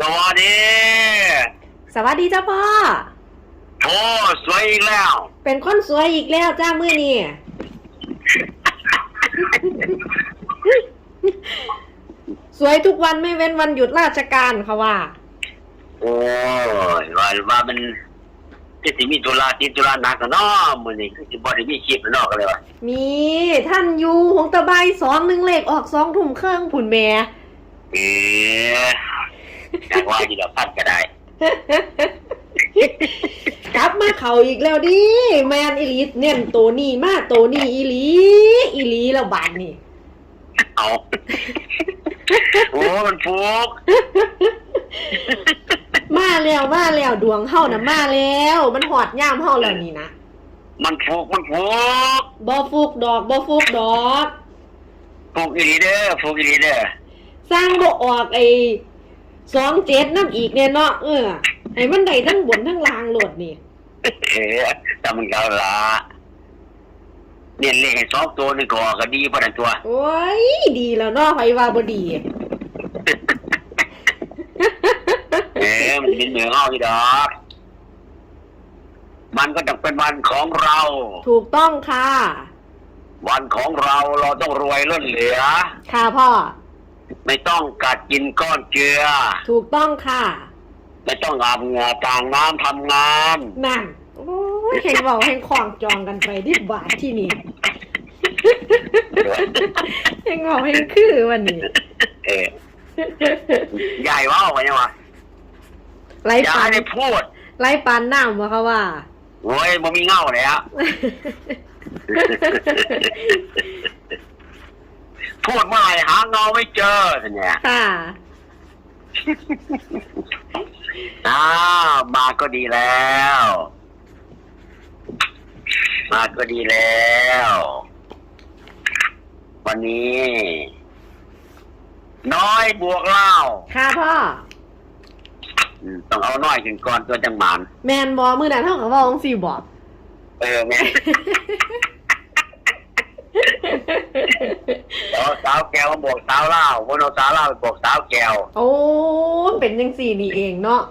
สวัสดีสวัสดีจ้าพ่อ โอ้สวยอีกแล้ว เป็นคนสวยอีกแล้วจ้ามือนี่ สวยทุกวันไม่เว้นวันหยุดราชการเขาว่า โอ้ยว่าว่ามันที่สิมีตุลาติดตุลาหนักกันเนาะมื้อนี้คือสิบ่ได้มีคลิปแล้วเนาะก็เลยว่ามีท่านอยู่หงตะไบสองหนึ่งเลขออกสองทุ่มเครื่องผุนแม่เอ๊ะอ ยากว่าอยู่ดอกพันก็ได้ กลับมาเขาอีกแล้วดิแมนอีหลีเน่นโตนี่มาโตนี่อีหลีอีหลีแล้วบานนี่เอาโอ้มันฟุกมาแล้วมาแล้วดวงเฮานะมาแล้ว มันหอดย่ามเฮาแล้วนี่นะมันฟุกมันฟุกบ่ฟุกดอกบ่ฟุกดอก ฟุกอีหลีเด้อฟุกอีหลีเด้อ สร้างบ่ออกไอ้ สองเจ็ดน้ำอีกเนี่ยเนาะเออให้มันได้ทั้งบนทั้งล่างโหลดนี่เอ๊ะแต่มันก็เอาละเนี่ยเลขให้สองตัวนี่ก็ออกก็ดีพอดันตัว โอ้ยดีแล้วเนาะไผว่าบ่ดี เอ๊ะมันเป็นเหนือเอาอีดอก มันก็ต้องเป็นวันของเรา ถูกต้องค่ะ วันของเราเราต้องรวยล้นเหลือ ค่ะพ่อ ไม่ต้องกัดกินก้อนเกลือ ถูกต้องค่ะ ไม่ต้องอาบเหงื่อต่างน้ำทำงานนั่นโอ้ยเห็นบอกเห็นของจองกันไปที่บาทที่นี่เห็นบอกเห็นคือวันนี้เออใหญ่ว่าไงวะไล่อย่าปานให้พูดไล่ปานน้ำวะเขาว่าโอ้ยมันมีเง่าเลยอะ พูดเมื่อไหร่หาเงาไม่เจอเนี่ยค่ะ อ้าวมาก็ดีแล้ว มาก็ดีแล้ว วันนี้ น้อยบวกเล่าค่ะพ่อ อืมต้องเอาน้อยขึ้นก่อนตัวจังหมาน แมนบอมือนั้นเท่ากับว่าองสี่บอก เออแม่ เอาสาวแก้วมาบวกสาวเล่าวนเอาสาวเล่าไปบวกสาวแก้วโอ้เป็นยังสี่นี่เองเนาะ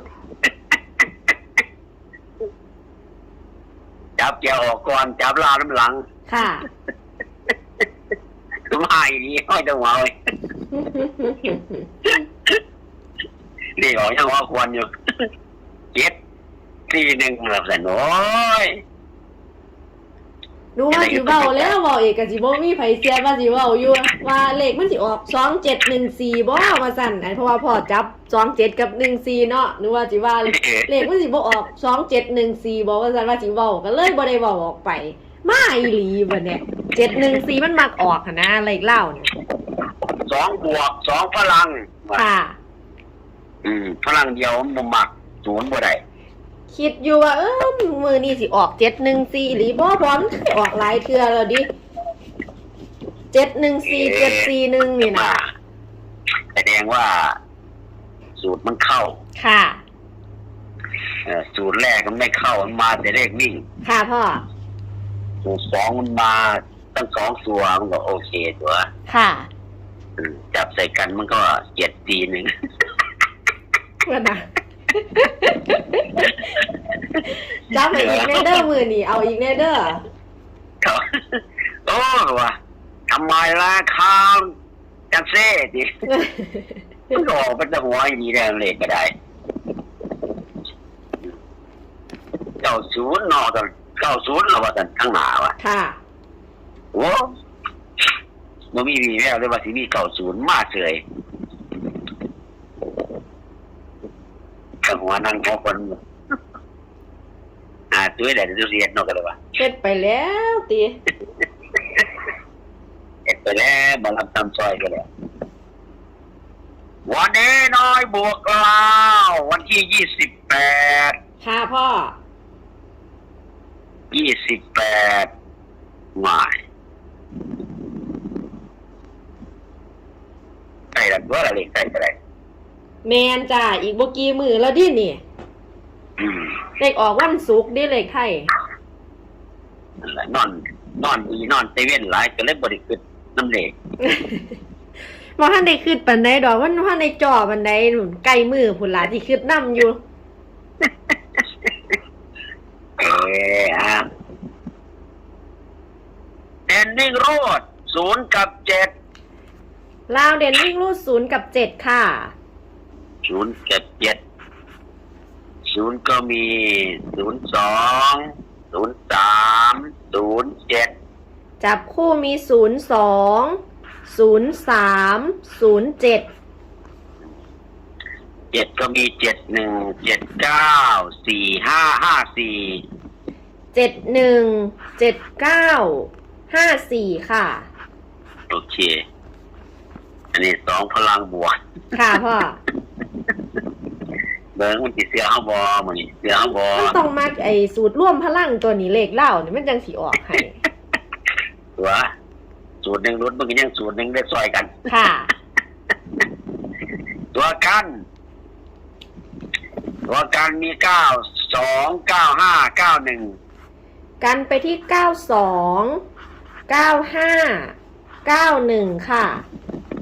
จับแก้วออกก่อนจับเล่าน้ำหลัง ค่ะมาอีนี้ห้อยจังหวะเลยนี่ออกยังว่าควรอยู่เจ็ดสี่หนึ่งแบบแต่น้อย รู้ว่าสิเว้าแล้วเว้าเอกกับสิบ่มีไผเสียว่าสิเว้าอยู่ว่าเลขมันสิออกสองเจ็ดหนึ่งสี่บ่ว่าสั่นอันเพราะว่าพ่อจับสองเจ็ดกับหนึ่งสี่เนาะนึกว่าสิว่าเลขมันสิบ่ออกสองเจ็ดหนึ่งสี่บอกว่าสั่นว่าสิเว้าก็เลยบ่ได้เว้าออกไป มาอีหลีบัดเนี่ยเจ็ดหนึ่งสี่มันมักออกหั้นนะเลขเล่าเนี่ยสองบวกสองพลังค่ะ อืมพลังเดียวมันบ่มักศูนย์บ่ได้ คิดอยู่ว่าเออมือนี่สิออกเจ็ดหนึ่งสี่หรือบ่บอมนออกหลายเทื่อแล้วดิเจ็ดหนึ่งสี่เจ็ดสี่หนึ่งนี่นะแสดงว่า สูตรมันเข้า ค่ะเอ่อสูตรแรกมันไม่เข้ามันมาแต่เลขวิ่ง ค่ะพ่อ สูตรสองมันมาตั้งสองตัวมันก็โอเคตัวค่ะอืมจับใส่กันมันก็เจ็ดตีหนึ่งเพื่อนนะ จับไปอีกแน่เด้อมือนี่เอาอีกแน่เด้อเขาโอ้ว่ะทำไมล่ะข้าวจังเซ่ดิมันก็ออกเป็นตะหัวอย่างนี้แรงเลยก็ได้ เก้าศูนย์นอกกันเก้าศูนย์เราว่ากันข้างหน้าวะค่ะโอ้มันมีมีแววเลยว่าสิมีเก้าศูนย์มาเฉยางหัวนั่งหัวคนอ่าตัวใหญ่ตัวเรียนนอกกันเลยวะเสร็จไปแล้วตีเอ็ดไปแล้วมารับตามซอยกันแล้ววันนี้น้อยบวกเล่าวันที่ยี่สิบแปดค่ะพ่อยี่สิบแปดหมายใส่ละตัวละเล็กใส่ก็ได้ แมนจ้าอีกบกี่มือแล้วดินี่อืมเลขออกวันศุกร์ดิเลขไทยนั่นแหละนอน นอนดีนอนเซเว่นหลายก็เลยบริกรน้ำเหล็กบ่ทันได้คิดปานใดดอกมันบ่ทันได้จ่อปานใดหนุนใกล้มือพุ่นล่ะที่คิดนํอยู่เอออะเด่นวิ่งโรดศูนย์กับเจ็ดลาวเด่นวิ่งรูดศูนย์กับเจ็ดค่ะ ศูนย์กับเจ็ดศูนย์ก็มีศูนย์สองศูนย์สามศูนย์เจ็ดจับคู่มีศูนย์สองศูนย์สามศูนย์เจ็ดเจ็ดก็มีเจ็ดหนึ่งเจ็ดเก้าสี่ห้าห้าสี่เจ็ดหนึ่งเจ็ดเก้าห้าสี่ค่ะ โอเค อันนี้สองพลังบวกค่ะพ่อ เบิร์มันติเสือห้าบอมันนี่เสือห้าบอมันต้องมาไอ้สูตรร่วมพลังตัวนี้เลขเล่านี่มันจังสีออกให้ตัวสูตรหนึ่งรุ่นมันก็ยังสูตรหนึ่งได้ซอยกัน ค่ะ ตัวกัน ตัวกันมีเก้าสองเก้าห้าเก้าหนึ่งกันไปที่เก้าสองเก้าห้าเก้าหนึ่งค่ะ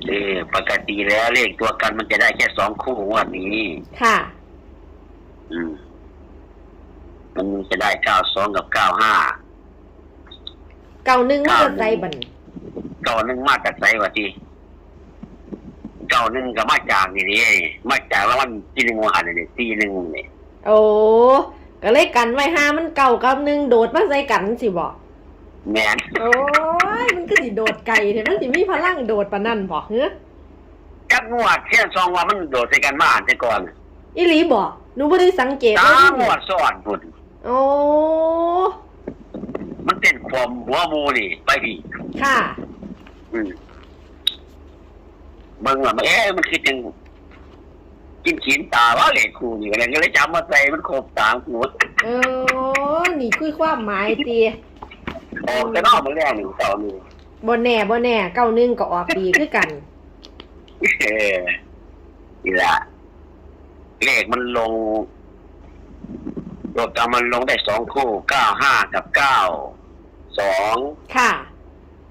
เออปกติแล้วเลขตัวกันมันจะได้แค่สองคู่งวันนี้ ค่ะ อืมมันจะได้เก้าสองกับเก้าห้าเก้าหนึ่งมันจะใจบันเก้าหนึ่งมาจากไหนวะทีเก้าหนึ่งก็มาจากนี่นี่มาจากแล้วมันที่หนึ่งวันนี่ที่หนึ่งนี่โอ้ก็เลยกันไว้ห้ามันเก่ากับหนึ่งโดดมาใส่กันสิบอกแมนโอ้ยมันก็สิโดดไก่เห็นมันสิมีพลังโดดปานนั่นบอกเฮ้อจักงวดเช่นซองว่ามันโดดใส่กันมาแต่ก่อน อีหลีบอกหนูไม่ได้สังเกตตาว่าหมวดสอนพุ่นโอ้ มันเป็นความหัวหมูนี่ ไปพี่ค่ะ อืมเบิ่งว่ามันเอ๊ะมันคือจังกินขีนตาว่าเลยครูนี่อะไรก็เลยจำมาใส่มันครบสามหัวเออ นี่คือความหมายตีออกแต่นอกมันแรกหนึ่งเสาหนึ่งบ่แน่บ่แน่เก้าหนึ่งก็ออกดีคือกัน เออนี่ละ เลขมันลงตัวกรรมมันลงได้สองคู่เก้าห้ากับเก้าสองค่ะ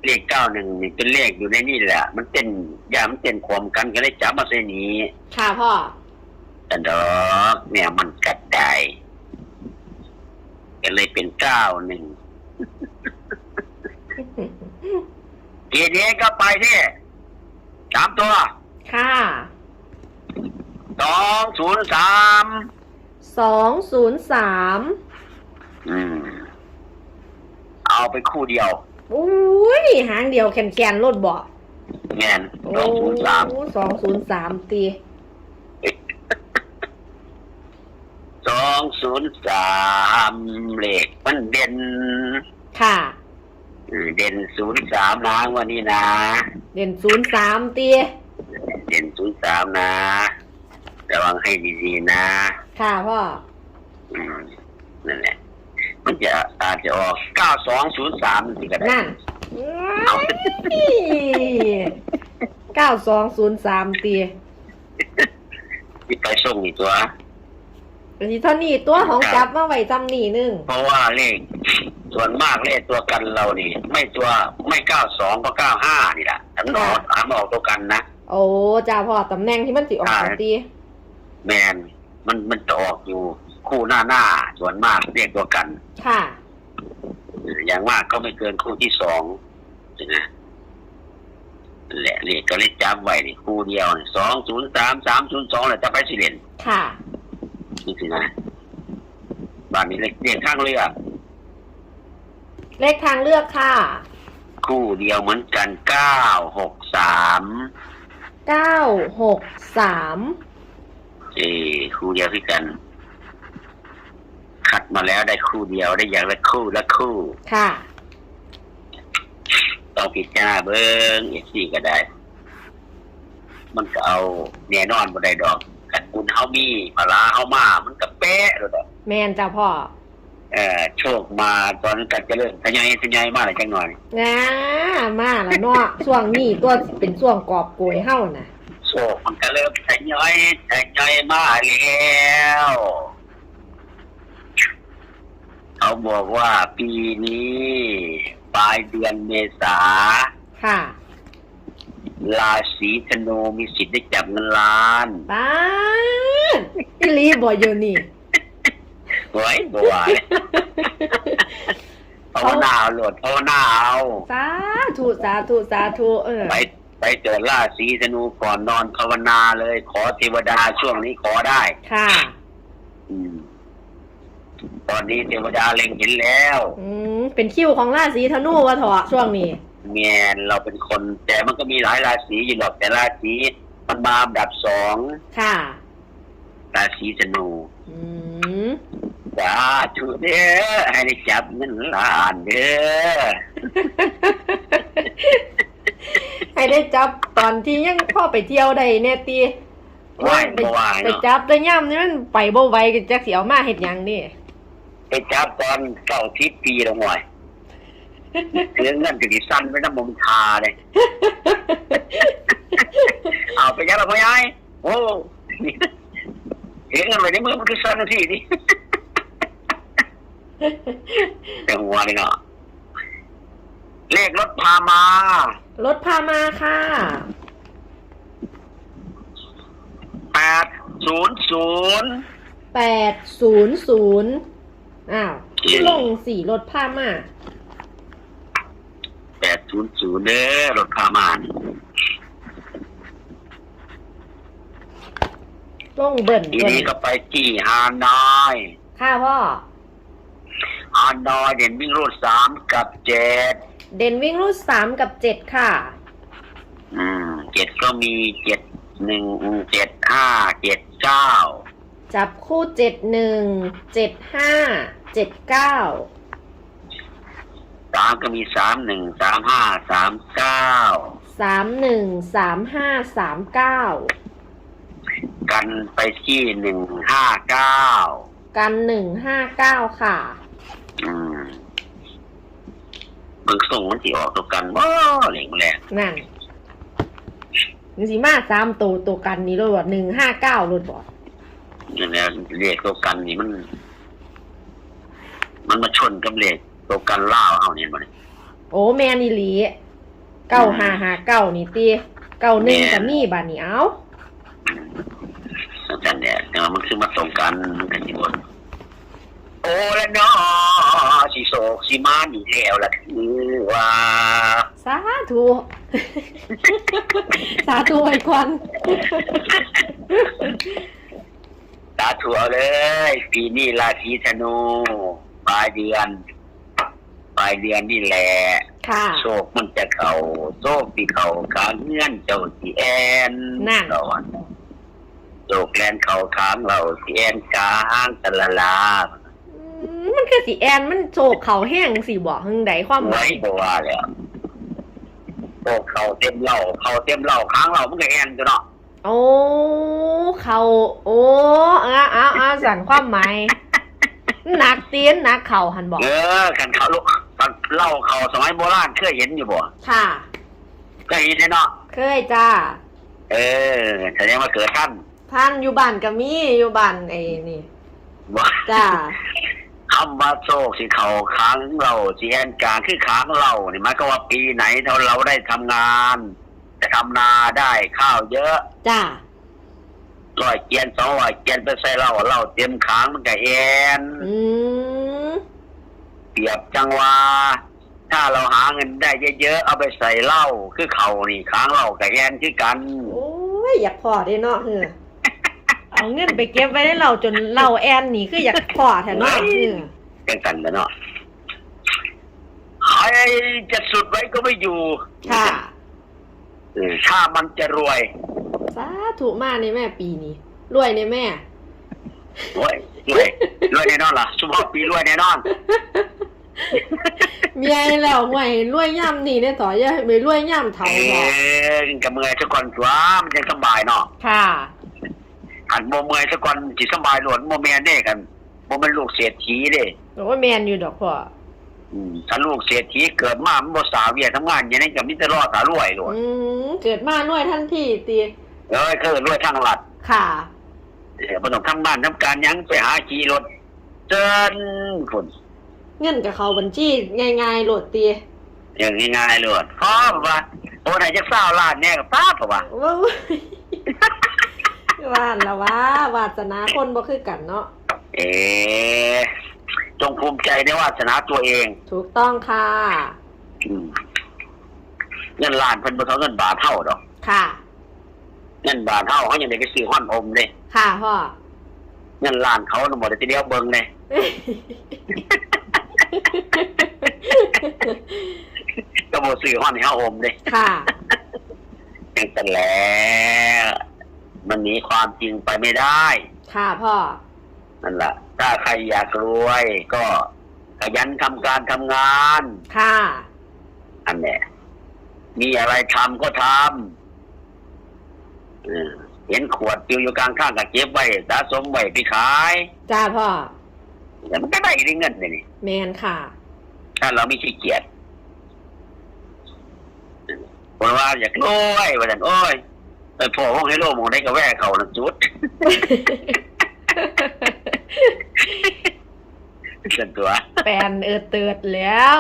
เลขเก้าหนึ่งนี่เป็นเลขอยู่ในนี่แหละ มันเป็นยามันเป็นความกันก็เลยจับมาใส่นี้ค่ะพ่อแต่ดอกเนี่ยมันกัดได้ก็เลยเป็นเก้าหนึ่งทีนี้ก็ไปที่สามตัว ค่ะ สองศูนย์สามสองศูนย์สามอืม เอาไปคู่เดียวอุ้ยหางเดียวแขนแขนๆรถบ่แงนสองศูนย์สามสองศูนย์สามตีสองศูนย์สามเลขมันเด่นค่ะเออเด่นศูนย์สามนะวันนี้นะ เด่นศูนย์สามตีเด่นศูนย์สามนะ ระวังให้ดีๆนะค่ะพ่อ อืมนั่นแหละ มันจะอาจจะออกเก้าสองศูนย์สามสิก็ได้นั่นเก้าสองศูนย์สามตีที่ไปส่งอีกตัว อันนี้เท่านี้ตัวของจับมาไว้จำนี่หนึงเพราะว่าเลขส่วนมากเลขตัวกันเรานี่ไม่ตัวไม่เก้าสองก็เก้าห้านี่แหละทั้งนอดหามออกตัวกันนะ โอ้จ้าพ่อตำแหน่งที่มันสิออกอ่าตี แมนมันมันจะออกอยู่คู่หน้าหน้าส่วนมากเลขตัวกันค่ะ อย่างมากก็ไม่เกินคู่ที่สองใช่ไหมนั่นแหละเลขก็เลขจับไว้นี่คู่เดียวสองศูนย์สามสามศูนย์สองแหละจะไปสิเล่นค่ะนี่สินะบ้านนี้เลขเลขข้างเรือเลขทางเลือกค่ะ คู่เดียวเหมือนกันเก้าหกสามเก้าหกสาม เออคู่เดียวที่กัน คัดมาแล้วได้คู่เดียวได้อย่างละคู่ละคู่ ค่ะ ต้องพิจารณาเบิ้งเอซี่ก็ได้ มันก็เอาแน่นอนบ่ได้ดอกขัดบุญเฮามีปลาร้าเฮามา มันก็เป๊ะเลยดอกแมนจ้าพ่อเออโชคมาตอนนั้นกัดจะเริ่มทะยายทะยายมาหน่อยจังหน่อยนะมาละเนาะช่วงนี้ตัวเป็นช่วงกอบโกยเฮ้านะ โชคมันก็เริ่มทะยอยทะยอยมาแล้วเขาบอกว่าปีนี้ ปลายเดือนเมษาค่ะเมราศีธนูมีสิทธิ์ได้จับเงินล้านป้าดอีหลีบ่อยู่นี่ ไว้บัวเลยภาวนาเอาโหลดภาวนาเอา สาธุสาธุสาธุเออ ไป ไปเจอราศีธนูก่อนนอนภาวนาเลย ขอเทวดาช่วงนี้ขอได้ ค่ะ อืม ตอนนี้เทวดาเล็งเห็นแล้ว อืมเป็นคิวของราศีธนูวะเถอะช่วงนี้ แมนเราเป็นคน แต่มันก็มีหลายราศีอยู่หรอกแต่ราศีมันมาอันดับสองค่ะ ราศีธนูอืมสาธุเด้อให้ได้จับเงินล้านเด้อ ให้ได้จับตอนที่ยังพ่อไปเที่ยวได้แน่ตีไหว้ไปบ่ไหว้ไปเนาะจับได้ย่ำนี่มันไปบ่ไหวก็จักสิเอามาเฮ็ดหยังนี่ไปจับตอนเก้าทิศปีละหน่อยเรื่องเงินถึงสั้นไปน้ำมมทาเลยเอาไปยัดเอาไปยัยโอ้เห็นเงินไปในมือมันคือสั้นที่นี่แต่หัวเลยเนาะ เลขรถพามารถพามาค่ะ แปดศูนย์ศูนย์ แปดศูนย์ศูนย์อ้าวลงสี่รถพามา แปดศูนย์ศูนย์เด้อรถพามารลงเบิ่นทีเบิ่นนี้ก็ไปที่ฮานอยค่ะพ่อ ฮานอยเด่นวิ่งรูดสามกับเจ็ด เด่นวิ่งรูดสามกับเจ็ดค่ะ อืมเจ็ดก็มีเจ็ดหนึ่งเจ็ดห้าเจ็ดเก้าจับคู่เจ็ดหนึ่งเจ็ดห้าเจ็ดเก้าสามก็มีสามหนึ่งสามห้าสามเก้าสามหนึ่งสามห้าสามเก้ากันไปที่หนึ่งห้าเก้ากันหนึ่งห้าเก้าค่ะ อืม มึงส่งมันสิออกตัวกันบ่เหล่งแรงนั่นนี่สิมาสามตัวตัวกันนี่รถบอหนึ่งห้าเก้ารถบอนี่นแหละเลขตัวกันนี่มัน มันมาชนกับเลขตัวกันล่าวเอาเนี่ยมันโอ้แมนอีหลีเก้าห้าห้าเก้านี่ตีเก้าหนึ่งกับมีบาทนี่เอาอาจารย์เนี่ยแต่ว่ามันคือมาตรงกันมันกันอยู่บนโอ้แล้วเนาะสิโศกสิมานี่แล้วล่ะคือว่าสาธุสาธุไว้ก่อนตาถั่วเลย ปีนี้ราศีธนูปลายเดือนปลายเดือนนี่แหละค่ะโชคมันจะเข้าโชคที่เข้าค้างเงื่อนเจ้าสีแอนนั่นก่อนโชคแลนเข้าค้างเราสีแอนกลางตะละลาอืมมัน คือสีแอนมันโศกเขาแห้งสีบอกหึงใดความหไว้มายบ่ว่าแล้วโชคเข้าเต็มเหล่าเข้าเต็มเหล่าค้างเรามันก็แอนจ้ะเนาะโอ้เขาโอ้เอาเอาเอาสั่นความหมายหนักเตียนหนักเข่าหันบอกเออกันเขาลูกกันเล่าเขาสมัยโบราณเคยเห็นอยู่บ่ค่ะ เคยเห็นแน่เนาะเคยจ้า เออแสดงว่าเกิดท่านท่านอยู่บ้านกับมีอยู่บ้านไอ้นี่บ่จ้า คำว่าโชคสิเขาค้างเราสิแอนกลางคือค้างเราเนี่ยหมายก็ว่าปีไหนถ้าเราได้ทำงานจะทำนาได้ข้าวเยอะจ้าร้อยเกียนสองร้อยเกียนไปใส่เราเราเต็มค้างมันก็แอนอืมเปรียบจังว่า ถ้าเราหาเงินได้เยอะๆเอาไปใส่เหล้าคือเขานี่ค้างเรากับแอนคือกัน โอ้ยอยากพอได้เนาะเออ เอาเงินไปเก็บไว้ได้เราจนเราแอนนี่คืออยากพอแถวเนาะเออกันกันแล้วเนาะใครจะสุดไว้ก็ไม่อยู่ค่ะเออถ้ามันจะรวย สาธุมากในแม่ปีนี้ รวยในแม่รวยรวยรวยแน่นอนล่ะสุภาพปีรวยแน่นอนเมียแล้วห่วยรวยย่ำนี่เนี่ยต่ออย่าไปรวยย่ำเถาเอเนาะอกับเมื่อยสักก่อนตัวมันจะสบายเนาะค่ะ หันโมเมื่อยสักก่อนจิสบายหลวนโมเมียนเด้กันโมเป็นลูกเศรษฐีเด้โอ้ยแมนอยู่ดอกพ่ออืมถ้าลูกเศรษฐีเกิดมามันบ่สาวเวียทำงานอย่างนั้นกับมิตรรอดสารวยหลวนอืมเกิดมารวยทันทีตีเอ้ยคือรวยทางหลัดค่ะเออบ่ต้องทำบ้านทำการหยังไปหาขี่รถเจินคนเงินกับเขาบัญชีง่ายๆโหลดตีอย่างง่ายๆเลยพ่อบอกว่าโอ้ไหนจะเศร้าล้านแน่กับป้าบอกว่า ว้าวว่าแล้วว่าวาสนาคนบ่คือกันเนาะ เอ๋จงภูมิใจในวาสนาตัวเอง ถูกต้องค่ะ อืมเงินล้านเพิ่นบ่เท่าเงินบาทเท่าดอก ค่ะ เงินบาทเท่าเขายังได้ไปซื้อห้อนอมเลยค่ะพ่อ เงินล้านเขาน่ะหมดแต่ทีเดียวเบิ่งเลยก็บ่ซื้อห้อนให้เฮาอมเลยค่ะ จังแต่แล้ว มันหนีความจริงไปไม่ได้ ค่ะพ่อ นั่นแหละ ถ้าใครอยากรวยก็ขยันทำการทำงาน ค่ะ อันเนี้ยมีอะไรทำก็ทำเออเห็นขวดปลิวอยู่กลางข้างก็เก็บไว้สะสมไว้ไปขาย จ้าพ่อแต่มันก็ได้ได้เงินเลยนี่แมนค่ะ ถ้าเราไม่ขี้เกียจคนว่าอยากรวยว่าแต่นโอ้ย ไปพอห้องให้โลกมองได้ก็แว่เขานะจุดส่วนตัวแปนเออเติดแล้ว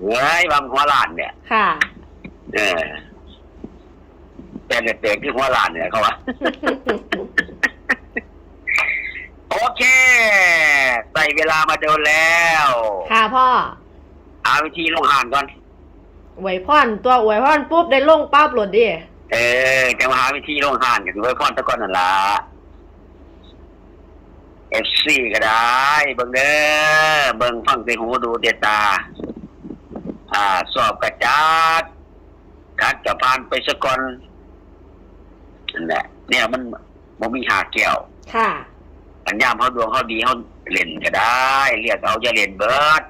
เฮ้ยบางหัวหลานเนี่ย ค่ะ เออแต่เด็กๆที่หัวหลานเนี่ยเขาว่าโอเค ใส่เวลามาเดินแล้ว ค่ะพ่อหาวิธีลงหานก่อนอวยพรตัวอวยพรปุ๊บได้ลงปั๊บโหลดดิ เออจะมาหาวิธีลงหานกันด้วยพ่อตะก้อนนั่นละเอฟซีก็ได้ เบิ่งเด้อเบิ่งฟังใส่หูดูเดตา อ่า สอบกระจัดคัดกระพานไปสะก่อนนั่นแหละเนี่ยมันมันมีหาแก้วค่ะอันยามเขาดวงเขาดีเขาเล่นก็ได้ เรียกเอาจะเล่นเบิร์ด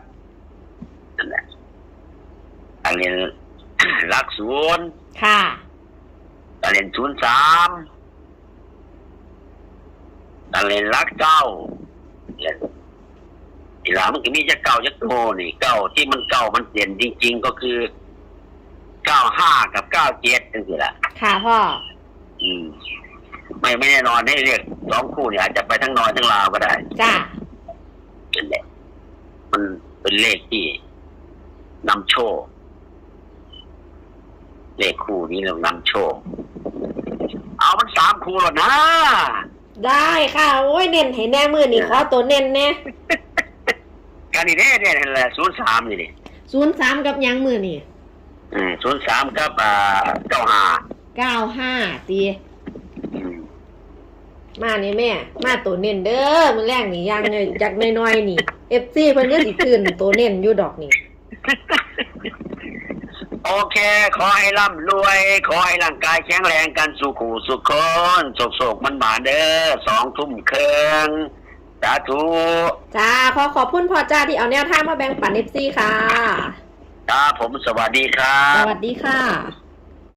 นั่นแหละอันเล่นรักศูนย์ค่ะ อันเล่นศูนย์สามอันเล่นรักเก้าเล่นอีหลามันก็มีจะเก่าจะโตนี่เก่าที่มันเก่ามันเด่นจริง ๆ ก็คือเก้าห้ากับเก้าเจ็ดนั่นสิละค่ะพ่อ อืม ไม่ไม่แน่นอนให้เรียกสองคู่เนี่ยอาจจะไปทั้งน้อยทั้งลาวก็ได้จ้านั่นแหละมันเป็นเลขที่นำโชค เลขคู่นี้เรานำโชค เอามันสามคู่แล้วนะ ได้ค่ะ โอ้ยเน้นให้แน่มือนี่ขอตัวเน้นแน่การนี่เนี่ยเนี่ยนั่นแหละศูนย์สามนี่นี่ศูนย์สามกับหยังมือนี่ศูนย์สามกับอ่าเก้าห้าเก้าห้าตีมานี่แม่ มาตัวเน้นเด้อมือแรกนี่ยังเนี่ยจากน้อยๆนี่เอฟซีเพิ่นก็สิคืนตัวเน้นอยู่ดอกนี่ โอเค ขอให้ร่ำรวย ขอให้ร่างกายแข็งแรงกันสุขูสุขคนโศกโศกมันหมาเด้อสองทุ่มเครื่องสาธุจ้าขอขอบคุณพ่อจ้าที่เอาแนวทางมาแบ่งปันเอฟซีค่ะ ครับผมสวัสดีครัสบวัสดีค่ะ